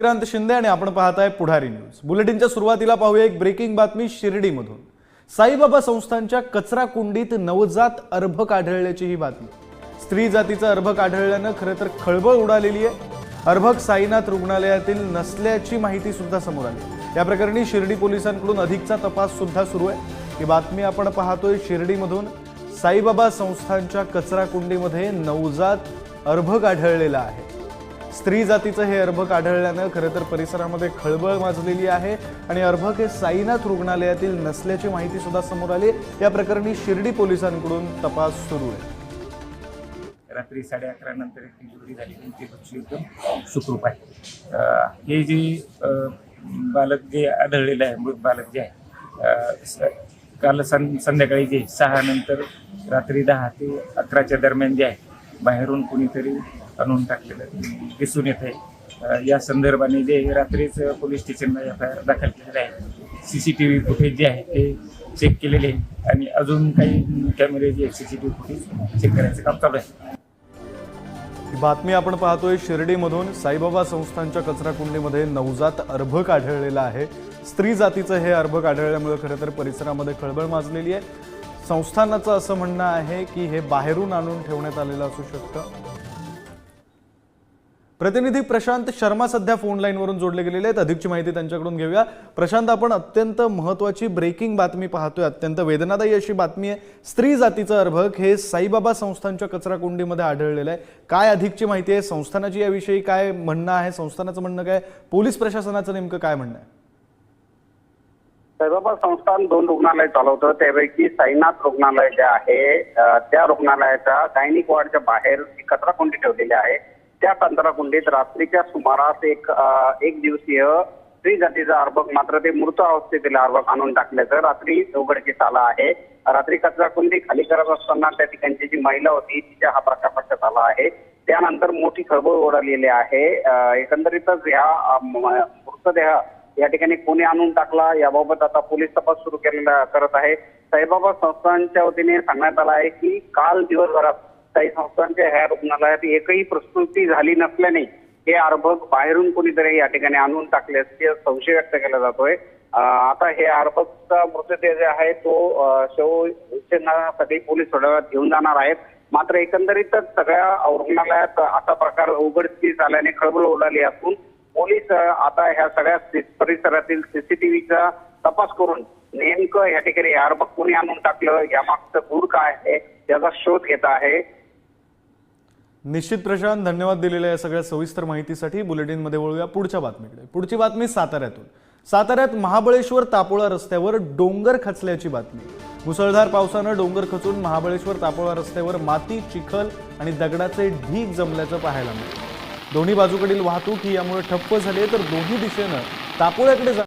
विक्रांत शिंदे आणि आपण पाहताय पुढारी न्यूज. बुलेटिनच्या सुरुवातीला पाहूया एक ब्रेकिंग बातमी शिर्डीमधून. साईबाबा संस्थांच्या कचरा कुंडीत नवजात अर्भक आढळल्याची ही बातमी. स्त्री जातीचं अर्भक आढळल्यानं खरं तर खळबळ उडालेली आहे. अर्भक साईनाथ रुग्णालयातील नसल्याची माहिती सुद्धा समोर आली. या प्रकरणी शिर्डी पोलिसांकडून अधिकचा तपास सुद्धा सुरू आहे. ही बातमी आपण पाहतोय शिर्डीमधून. साईबाबा संस्थांच्या कचरा कुंडीमध्ये नवजात अर्भक आढळलेला आहे. स्त्री जातीचं हे अर्भक आढळल्यानं खरं तर परिसरामध्ये खळबळ माजलेली आहे आणि अर्भक हे साईनाथ रुग्णालयातील नसल्याची माहिती सुद्धा समोर आली. या प्रकरणी शिर्डी पोलिसांकडून तपास सुरू आहे. रात्री साडे अकरा नंतर एक डिलिव्हरी झाली. ती पक्षी एकदम सुखरूप आहे. हे जे बालक जे आढळलेलं आहे मृत बालक जे आहे स- काल सं संध्याकाळी जे सहा नंतर रात्री दहा ते अकराच्या दरम्यान जे आहे बाहेरून कुणीतरी आणून टाकलेलं दिसून येत आहे या संदर्भाने जे रात्रीच पोलीस स्टेशनला एफ आय आर दाखल केलेलं आहे. C C T V footage जे आहे ते चेक केलेले आहे. आणि अजून काही कॅमेरे जे C C T V footage check करायचं काम चालू आहे. ही बातमी आपण पाहतोय शिर्डीमधून साईबाबा संस्थांच्या कचरा कुंडीमध्ये नवजात अर्भक आढळलेला आहे. स्त्री जातीचं हे अर्भक आढळल्यामुळे खरं तर परिसरामध्ये खळबळ माजलेली आहे. संस्थानाचं असं म्हणणं आहे की हे बाहेरून आणून ठेवण्यात आलेलं असू शकतं. प्रतिनिधी प्रशांत शर्मा सध्या फोन लाईनवरून जोडले गेलेले आहेत. अधिकची माहिती त्यांच्याकडून घेऊया. प्रशांत आपण अत्यंत महत्वाची ब्रेकिंग बातमी पाहतोय. अत्यंत वेदनादायी अशी बातमी आहे. स्त्री जातीचं अर्भक हे साईबाबा संस्थांच्या कचरा कुंडीमध्ये आढळलेलं आहे. काय अधिकची माहिती आहे? संस्थानाची याविषयी काय म्हणणं आहे? संस्थानाचं म्हणणं काय पोलीस प्रशासनाचं नेमकं काय म्हणणं आहे? साईबाबा संस्थान दोन रुग्णालय चालवतं. त्यापैकी साईनाथ रुग्णालय जे आहे त्या रुग्णालयाच्या गायनिक वॉर्डच्या बाहेर कचरा कुंडी ठेवलेली आहे. त्या कचरा रात्रीच्या सुमारास एक एक दिवसीय स्त्री जातीचा अर्भक मात्र ते मृत अवस्थेतील अर्भक आणून टाकल्याचं रात्री उघडकीस आला आहे. रात्री कचरा कुंडी खाली करत असताना त्या ठिकाणची जी महिला होती तिच्या हा प्रकार आला आहे. त्यानंतर मोठी खळबळ उडालेली आहे. एकंदरीतच ह्या मृतदेह या ठिकाणी कोणी आणून टाकला याबाबत आता पोलीस तपास सुरू केलेला करत आहे. साईबाबा संस्थांच्या वतीने सांगण्यात आलं आहे की काल दिवसभरात स्थायी संस्थांच्या ह्या रुग्णालयात एकही प्रस्तुती झाली नसल्याने हे अर्भक बाहेरून कोणीतरी या ठिकाणी आणून टाकल्याचे संशय व्यक्त केला जातोय. आता हे अर्भकचा मृतदेह जे आहे तो अं, शव विच्छेदनासाठी पोलीस सोडव्यात घेऊन जाणार आहेत. मात्र एकंदरीतच सगळ्या रुग्णालयात असा प्रकार उघडकीस आल्याने खळबळ उडाली असून पोलीस आता ह्या सगळ्या परिसरातील सीसीटीव्हीचा तपास करून नेमकं या ठिकाणी अर्भक कोणी आणून टाकलं यामागचं गुण काय आहे याचा शोध घेत आहे. निश्चित प्रशांत धन्यवाद दिलेल्या या सगळ्या सविस्तर माहितीसाठी बुलेटिनमध्ये वळूया पुढच्या बातमीकडे. पुढची बातमी साताऱ्यातून. साताऱ्यात महाबळेश्वर तापोळा रस्त्यावर डोंगर खचल्याची बातमी. मुसळधार पावसानं डोंगर खचून महाबळेश्वर तापोळा रस्त्यावर माती चिखल आणि दगडाचे ढीग जमल्याचं पाहायला मिळतं. दोन्ही बाजूकडील वाहतूक ही यामुळे ठप्प झाली तर दोन्ही दिशेनं तापोळ्याकडे जा